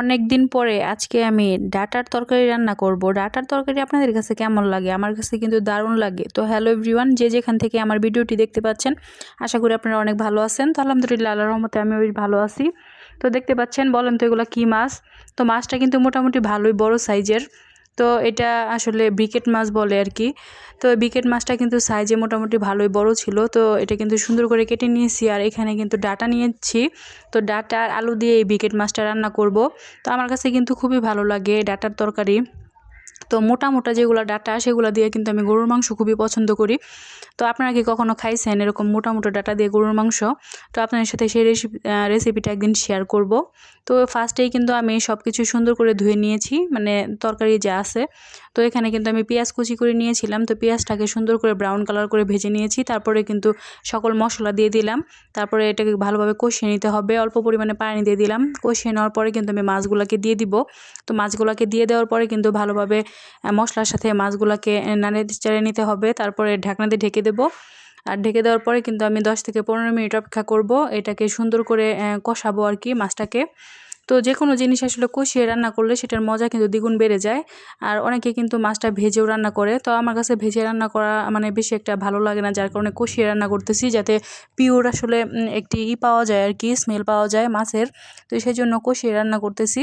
অনেক দিন পরে আজকে আমি ডাটার তরকারি রান্না করব। ডাটার তরকারি আপনাদের কাছে কেমন লাগে? আমার কাছে কিন্তু দারুণ লাগে। তো হ্যালো এভরিওয়ান যে যেখান থেকে আমার ভিডিওটি দেখতে পাচ্ছেন, আশা করি আপনারা অনেক ভালো আছেন। তো আলহামদুলিল্লাহ আল্লাহ রহমতে আমি বেশ ভালো আছি। তো দেখতে পাচ্ছেন, বলেন তো এগুলো কী মাছ? তো মাছটা কিন্তু মোটামুটি ভালোই বড় সাইজের তো এটা আসলে ব্রিকেট মাছ বলে আর কি। তো ব্রিকেট মাছটা কিন্তু সাইজে মোটামুটি ভালোই বড় ছিল। তো এটা কিন্তু সুন্দর করে কেটে নিয়েছি আর এখানে কিন্তু ডাটা নিয়েছি। তো ডাটা আর আলু দিয়ে এই ব্রিকেট মাছটা রান্না করব। তো আমার কাছে কিন্তু খুবই ভালো লাগে ডাটার তরকারি। তো মোটা মোটা যেগুলো ডাটা সেগুলো দিয়ে কিন্তু আমি গরুর মাংস খুবই পছন্দ করি। তো আপনারা কি কখনো খাইছেন এরকম মোটা মোটা ডাটা দিয়ে গরুর মাংস? তো আপনাদের সাথে সেই রেসিপি রেসিপিটা একদিন শেয়ার করব। তো ফার্স্টেই কিন্তু আমি সব কিছু সুন্দর করে ধুয়ে নিয়েছি মানে তরকারি যা আছে। তো এখানে কিন্তু আমি পেঁয়াজ কুচি করে নিয়েছিলাম। তো পেঁয়াজটাকে সুন্দর করে ব্রাউন কালার করে ভেজে নিয়েছি। তারপরে কিন্তু সকল মশলা দিয়ে দিলাম। তারপরে এটাকে ভালোভাবে কষিয়ে নিতে হবে। অল্প পরিমাণে পানি দিয়ে দিলাম। কষিয়ে নেওয়ার পরে কিন্তু আমি মাছগুলোকে দিয়ে দিব। তো মাছগুলোকে দিয়ে দেওয়ার পরে কিন্তু ভালোভাবে মশলার সাথে মাছগুলোকে নাড়ে চেড়ে নিতে হবে। তারপরে ঢাকনা দিয়ে ঢেকে দেবো। আর ঢেকে দেওয়ার পরে কিন্তু আমি দশ থেকে পনেরো মিনিট অপেক্ষা করব। এটাকে সুন্দর করে কষাবো আর কি মাছটাকে। তো যে কোনো জিনিস আসলে কষিয়ে রান্না করলে সেটার মজা কিন্তু দ্বিগুণ বেড়ে যায়। আর অনেকে কিন্তু মাছটা ভেজেও রান্না করে। তো আমার কাছে ভেজে রান্না করা মানে বেশি একটা ভালো লাগে না। যার কারণে কষিয়ে রান্না করতেছি যাতে পিওর আসলে একটি ই পাওয়া যায় আর কি, স্মেল পাওয়া যায় মাছের। তো সেই জন্য কষিয়ে রান্না করতেছি।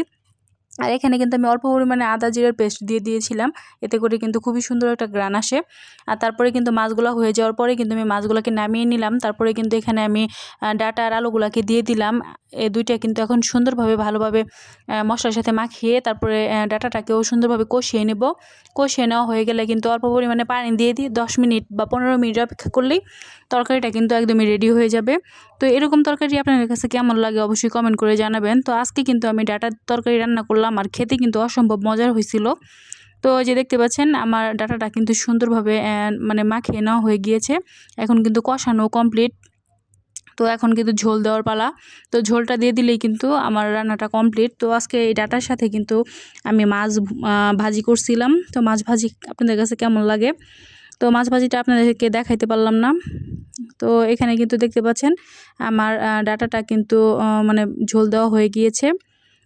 আর এখানে কিন্তু আমি অল্প পরিমাণে আদা জিরার পেস্ট দিয়ে দিয়েছিলাম। এতে করে কিন্তু খুবই সুন্দর একটা গ্রান আসে। আর তারপরে কিন্তু মাছগুলো হয়ে যাওয়ার পরে কিন্তু আমি মাছগুলোকে নামিয়ে নিলাম। তারপরে কিন্তু এখানে আমি ডাটা আর আলুগুলোকে দিয়ে দিলাম। এই দুইটা কিন্তু এখন সুন্দরভাবে ভালোভাবে মশলার সাথে মাখিয়ে তারপরে ডাটাটাকেও সুন্দরভাবে কষিয়ে নেব। কষিয়ে নেওয়া হয়ে গেলে কিন্তু অল্প পরিমাণে পানি দিয়ে দিই। দশ মিনিট বা পনেরো মিনিট অপেক্ষা করলেই তরকারিটা কিন্তু একদমই রেডি হয়ে যাবে। তো এরকম তরকারি আপনাদের কাছে কেমন লাগে অবশ্যই কমেন্ট করে জানাবেন। তো আজকে কিন্তু আমি ডাটার তরকারি রান্না করলাম। আর খেতে কিন্তু অসম্ভব মজার হয়েছিল। তো যে দেখতে পাচ্ছেন, আমার ডাটাটা কিন্তু সুন্দরভাবে মানে মাখিয়ে নেওয়া হয়ে গিয়েছে। এখন কিন্তু কষানো কমপ্লিট তো এখন কিন্তু ঝোল দেওয়ার পালা। তো ঝোলটা দিয়ে দিলেই কিন্তু আমার রান্নাটা কমপ্লিট তো আজকে এই ডাটার সাথে কিন্তু আমি মাছ ভাজি করছিলাম। তো মাছ ভাজি আপনাদের কাছে কেমন লাগে? তো মাছ ভাজিটা আপনাদেরকে দেখাইতে পারলাম না। তো এখানে কিন্তু দেখতে পাচ্ছেন, আমার ডাটাটা কিন্তু মানে ঝোল দেওয়া হয়ে গিয়েছে।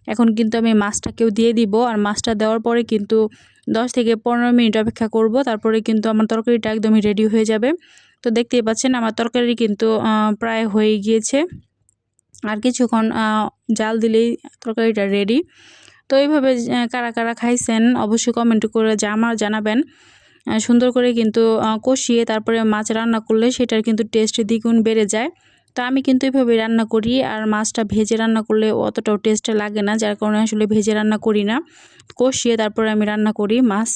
এখন কিন্তু আমি মাছটাকেও দিয়ে দিব আর মাছটা দেওয়ার পরে কিন্তু দশ থেকে পনেরো মিনিট অপেক্ষা করব, তারপরে কিন্তু আমার তরকারিটা একদমই রেডি হয়ে যাবে। তো দেখতেই পাচ্ছেন আমার তরকারি কিন্তু প্রায় হয়ে গিয়েছে। আর কিছুক্ষণ জাল দিলেই তরকারিটা রেডি তো এইভাবে কারা কারা খাইছেন অবশ্যই কমেন্ট করে আমার জানাবেন। সুন্দর করে কিন্তু কষিয়ে তারপরে মাছ রান্না করলে সেটার কিন্তু টেস্ট দ্বিগুণ বেড়ে যায়। তো আমি কিন্তু এভাবে রান্না করি আর মাছটা ভেজে রান্না করলে অতটাও টেস্ট লাগে না, যার কারণে আসলে ভেজে রান্না করি না। কষিয়ে তারপরে আমি রান্না করি মাছ।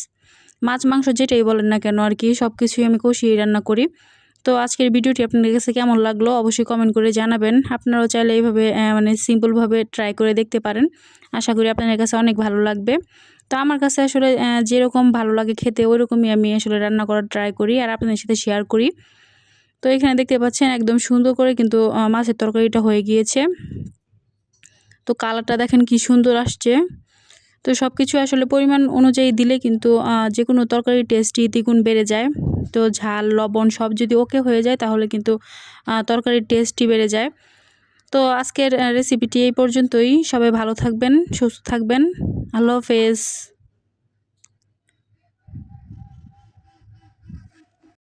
মাছ, মাংস যেটাই বলেন না কেন আর কি সব কিছুই আমি কষিয়ে রান্না করি। তো আজকের ভিডিওটি আপনাদের কাছে কেমন লাগল অবশ্যই কমেন্ট করে জানাবেন। আপনারাও চাইলে এইভাবে মানে সিম্পলভাবে ট্রাই করে দেখতে পারেন। আশা করি আপনাদের কাছে অনেক ভালো লাগবে। তো আমার কাছে আসলে যেরকম ভালো লাগে খেতে ওইরকমই আমি আসলে রান্না করার ট্রাই করি আর আপনাদের সাথে শেয়ার করি। তো এখানে দেখতে পাচ্ছেন একদম সুন্দর করে কিন্তু মাছের তরকারিটা হয়ে গিয়েছে। তো কালারটা দেখেন কি সুন্দর আসছে। তো সব কিছু আসলে পরিমাণ অনুযায়ী দিলে কিন্তু যে কোনো তরকারির টেস্টই দ্বিগুণ বেড়ে যায়। তো ঝাল, লবণ সব যদি ওকে হয়ে যায় তাহলে কিন্তু তরকারির টেস্টই বেড়ে যায়। তো আজকের রেসিপিটি এই পর্যন্তই। সবাই ভালো থাকবেন, সুস্থ থাকবেন। আল্লাহ হাফেজ।